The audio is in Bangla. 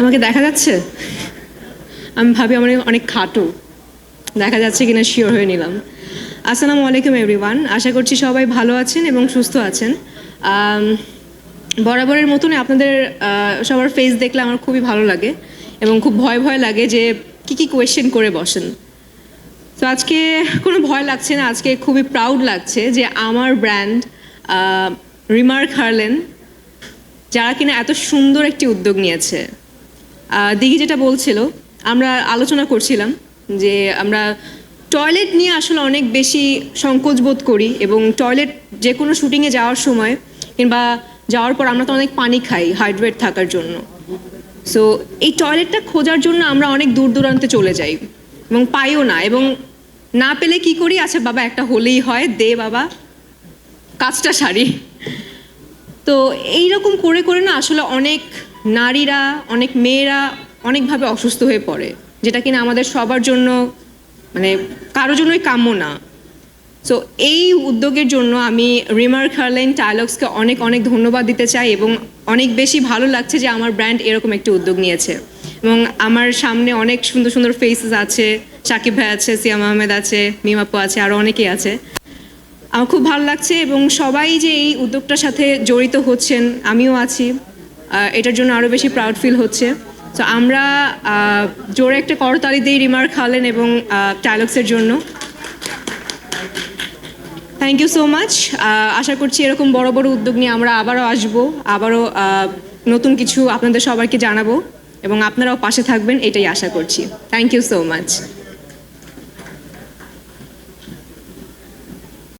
আমাকে দেখা যাচ্ছে? আমি ভাবি আমার অনেক খাটো। দেখা যাচ্ছে কিনা শিওর হয়ে নিলাম। আসসালামু আলাইকুম এভরিওয়ান আশা করছি সবাই ভালো আছেন এবং সুস্থ আছেন। বরাবরের মতনই আপনাদের সবার ফেস দেখলে আমার খুবই ভালো লাগে এবং খুব ভয় ভয় লাগে যে কি কি কোয়েশ্চেন করে বসেন। তো আজকে কোনো ভয় লাগছে না, আজকে খুবই প্রাউড লাগছে যে আমার ব্র্যান্ড রিমার্ক হারলেন, যারা কিনা এত সুন্দর একটি উদ্যোগ নিয়েছে। দিঘি যেটা বলছিল, আমরা আলোচনা করছিলাম যে আমরা টয়লেট নিয়ে আসলে অনেক বেশি সংকোচ বোধ করি এবং টয়লেট যে কোনো শুটিংয়ে যাওয়ার সময় কিংবা যাওয়ার পর আমরা তো অনেক পানি খাই হাইড্রেট থাকার জন্য। সো এই টয়লেটটা খোঁজার জন্য আমরা অনেক দূর দূরান্তে চলে যাই এবং পাইও না এবং না পেলে কি করি? আচ্ছা বাবা, একটা হলেই হয়, দে বাবা, কাজটা সারি। তো এইরকম করে করে না আসলে অনেক নারীরা, অনেক মেয়েরা অনেকভাবে অসুস্থ হয়ে পড়ে, যেটা কিনা আমাদের সবার জন্য মানে কারোর জন্যই কাম্য না। সো এই উদ্যোগের জন্য আমি রিমার্ক হারলেন টাইলক্সকে অনেক অনেক ধন্যবাদ দিতে চাই এবং অনেক বেশি ভালো লাগছে যে আমার ব্র্যান্ড এরকম একটি উদ্যোগ নিয়েছে। এবং আমার সামনে অনেক সুন্দর সুন্দর ফেসেস আছে, সাকিব ভাই আছে সিয়াম আহমেদ আছে মিমাপু আছে আরও অনেকেই আছে। আমার খুব ভালো লাগছে এবং সবাই যে এই উদ্যোগটার সাথে জড়িত হচ্ছেন, আমিও আছি। এটার জন্য আরও বেশি প্রাউড ফিল হচ্ছে। তো আমরা জোরে একটা করতালি দিই রিমার্ক খালেন এবং টাইলক্সের জন্য। থ্যাংক ইউ সো মাচ আশা করছি এরকম বড় বড় উদ্যোগ নিয়ে আমরা আবারও আসব, আবারও নতুন কিছু আপনাদের সবাইকে জানাব এবং আপনারাও পাশে থাকবেন, এটাই আশা করছি। Thank you so much